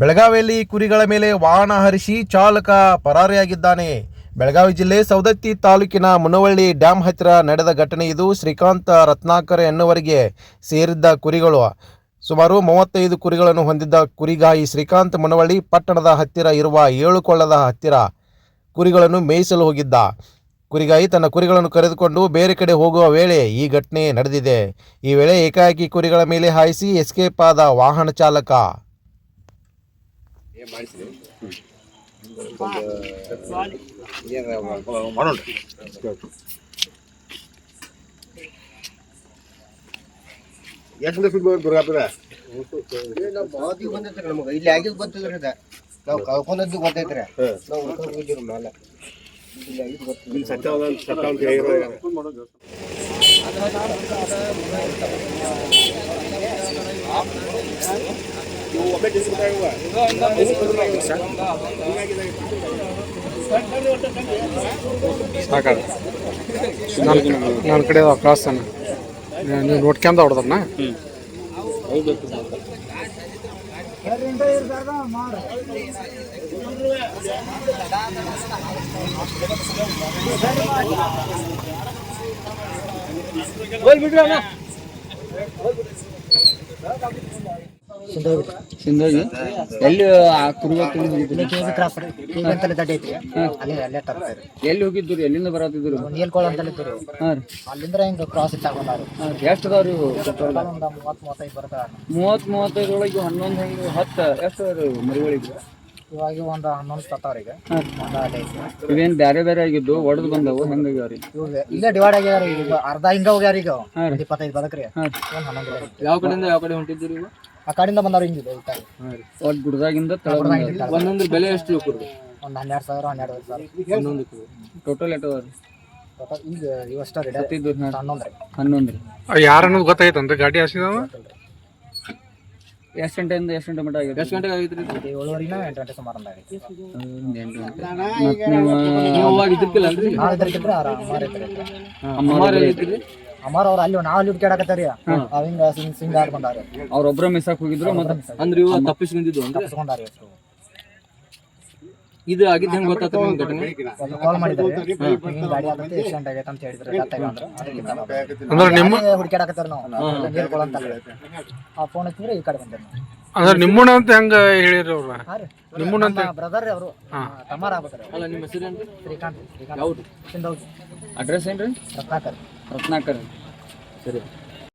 ಬೆಳಗಾವಿಯಲ್ಲಿ ಕುರಿಗಳ ಮೇಲೆ ವಾಹನ ಹರಿಸಿ ಚಾಲಕ ಪರಾರಿಯಾಗಿದ್ದಾನೆ. ಬೆಳಗಾವಿ ಜಿಲ್ಲೆ ಸೌದತ್ತಿ ತಾಲೂಕಿನ ಮುನವಳ್ಳಿ ಡ್ಯಾಂ ಹತ್ತಿರ ನಡೆದ ಘಟನೆ ಇದು. ಶ್ರೀಕಾಂತ ರತ್ನಾಕರ್ ಎನ್ನುವರಿಗೆ ಸೇರಿದ್ದ ಕುರಿಗಳು. ಸುಮಾರು ಮೂವತ್ತೈದು ಕುರಿಗಳನ್ನು ಹೊಂದಿದ್ದ ಕುರಿಗಾಯಿ ಶ್ರೀಕಾಂತ್ ಮುನವಳ್ಳಿ ಪಟ್ಟಣದ ಹತ್ತಿರ ಇರುವ ಏಳು ಕೊಳ್ಳದ ಹತ್ತಿರ ಕುರಿಗಳನ್ನು ಮೇಯಿಸಲು ಹೋಗಿದ್ದ. ಕುರಿಗಾಯಿ ತನ್ನ ಕುರಿಗಳನ್ನು ಕರೆದುಕೊಂಡು ಬೇರೆ ಕಡೆ ಹೋಗುವ ವೇಳೆ ಈ ಘಟನೆ ನಡೆದಿದೆ. ಈ ವೇಳೆ ಏಕಾಏಕಿ ಕುರಿಗಳ ಮೇಲೆ ಹಾಯಿಸಿ ಎಸ್ಕೇಪ್ ಆದ ವಾಹನ ಚಾಲಕ ಎಷ್ಟು ದಿವಸ ದುರ್ಗಾಪುರ ಬಾದಿಗೆ ಬಂದೈತ್ರಿ ನಮಗೆ. ಇಲ್ಲಿ ಆಗಿ ಗೊತ್ತಿಲ್ಲ ಅದ. ನಾವು ಕಳ್ಕೊಂಡದ್ದು ಗೊತ್ತೈತ್ರಿ. ನಾವು ಉಳ್ಕೊಂಡಿದ್ದೀವಿ ಮೇಲೆ ಇಲ್ಲಿ ಒಮ್ಮೆ ಡಿಸ್ಕೌಂಟ್ ಇವ ಸಾಕಾಗ ನನ್ನ ಕಡೆ ಕ್ರಾಸ್ ಅನ್ನ ನೀವು ನೋಡ್ಕೊಂಡ ಹೊಡೆದನ್ನ ಸಿಂಧೋಗಿ ಎಲ್ಲಿ ಆ ಕೆಜಿ ಕ್ರಾಸ್ ರೀ. ಕೆಜಿ ಅಂತಲೇ ದಡ್ಡ ಐತ್ರಿ. ಅಲ್ಲಿ ಅಲ್ಲೇ ತರ್ತಾರೆ. ಎಲ್ಲಿ ಹೋಗಿದ್ರು ಎಲ್ಲಿಂದ ಬರತ್ತಿದ್ರು ನೀಲ್ ಅಂತಲೇ ಇದ್ರು ಹಾಂ ರೀ. ಅಲ್ಲಿಂದ್ರ ಹಿಂಗ ಕ್ರಾಸ್ ತಗೊಂಡಾರು. ಎಷ್ಟು ಅದಾವ್ರಿ ಒಂದು ಮೂವತ್ತ್ ಮೂವತ್ತೈದು ಬರ್ತಾರ ಮೂವತ್ತ್ ಮೂವತ್ತೈದರೊಳಗೆ ಹನ್ನೊಂದು ಹೆಂಗೆ ಹತ್ತು. ಎಷ್ಟು ಮರಿಗಳಿಗೆ ಇವಾಗ ಒಂದು ಹನ್ನೊಂದು ತತ್ತಾವ್ರ ಈಗ. ಬ್ಯಾರೆ ಅಲ್ಲಿ ಇವೇನು ಬೇರೆ ಬೇರೆ ಆಗಿದ್ದು? ಒಡೆದು ಬಂದವು? ಹೆಂಗಾಗ್ಯಾವ್ರಿ ಇಲ್ಲೇ ಡಿವೈಡ್ ಆಗ್ಯಾರ ಈಗ. ಅರ್ಧ ಹಿಂಗ ಹೋಗ್ಯಾರ ಈಗ. ಇಪ್ಪತ್ತೈದು ಬದಕ್ರಿ. ಯಾವ ಕಡೆಯಿಂದ ಯಾವ ಕಡೆ ಹೊಂಟಿದ್ದೀರಿ ಆ ಕಡೆಯಿಂದ ಬಂದವ್ರು ಹಿಂಗಿದೆ ರೀ ಒಟ್ಟು ಗುಡ್ದಾಗಿಂದ ಒಂದೊಂದು ಬೆಲೆ ಎಷ್ಟು ಕುರುಡು ಒಂದು ಹನ್ನೆರಡು ಸಾವಿರ ಹನ್ನೆರಡು ಸಾವಿರ. ಒಂದೊಂದು ಟೋಟಲ್ ಎಷ್ಟು Total ಈಗ ಇವಷ್ಟ ರೆಡಿ ಹತ್ತಿದ್ದು ಹಾಂ ಹನ್ನೊಂದು ರೀ. ಹನ್ನೊಂದು ರೀ. ಯಾರು ಅನ್ನೋದು ಗಾಡಿ ಹಸಿದವ? ಎಷ್ಟು ಗಂಟೆಯಿಂದ ಎಷ್ಟು ಗಂಟೆ ಮಟ್ಟ ಆಗಿದೆ? ಎಷ್ಟು ಗಂಟೆಗೆ ಏಳುವರೆನ ಎಂಟು ಗಂಟೆ ಸುಮಾರು ಆಗೈತಿ ಎಂಟು ಗಂಟೆ. ನೀವು ಅಮ್ಮಾರ್ ಇದ್ರಿ ಅಮ್ಮಾರ ಅವ್ರ ಅಲ್ಲಿ ನಾವ್ ಅಲ್ಲಿ ಹುಡ್ಕ್ಯಾಡಕತ್ತಾರಿ ಅವ್ ಹಿಂಗ ಸಿಂಗ್ ಸಿಂಗ್ ಆಡ್ ಬಂದಾರ ಅವ್ರೊಬ್ರ ಮಿಸ್ಸಾಕ್ ಹೋಗಿದ್ರು ಮತ್ತೆ ಅಂದ್ರೆ ಇವ ತಪ್ಪಿಸಿ ಅಂತ ಅಂದ್ರೆ? ತಪ್ಪಿಸ್ಕೊಂಡಾರಿ ಅಷ್ಟು ಇದು ಆಗಿದ್ದು ಹೆಂಗ್ ಗೊತ್ತಾಗ್ತದೆ ನಿಮ್ಗೆ ಘಟನೆ? ಕಾಲ್ ಮಾಡಿದ್ರಿ ಹಿಂಗ್ ಗಾಡಿ ಆಗತ್ತೆ ಎಷ್ಟು ಆಗೈತೆ ಅಂತ ಹೇಳಿದ್ರು ಗೊತ್ತಾಗ ಅಂದ್ರೆ. ನಿಮ್ಮ ಹುಡ್ಕ್ಯಾಡಕತ್ತಾರ ನಾವು. ನೀರ್ಕೊಳ ಅಂತ ಆ ಫೋನ್ ಹಚ್ಚಿದ್ರೆ ಈ ಕಡೆ ಬಂದೇವಿ ಅಂದ್ರೆ ನಿಮ್ಮಣ್ಣ ಅಂತ ಹೆಂಗ ಹೇಳಿರಿ ಅವ್ರ? ನಿಮ್ಮಣ್ಣ ಅಂತ ಬ್ರದರ್ ಅವರು. ತಮಾರ ಆಗ್ಬೇಕ್ರಿ ಅಲ್ಲ ನಿಮ್ಮ ಹೆಸರು ಶ್ರೀಕಾಂತ್ ಶ್ರೀಕಾಂತ್. ಹೌದು ಅಡ್ರೆಸ್ ಏನ್ರಿ? ರತ್ನಾಕರ್. ರತ್ನಾಕರ್ ಸರಿ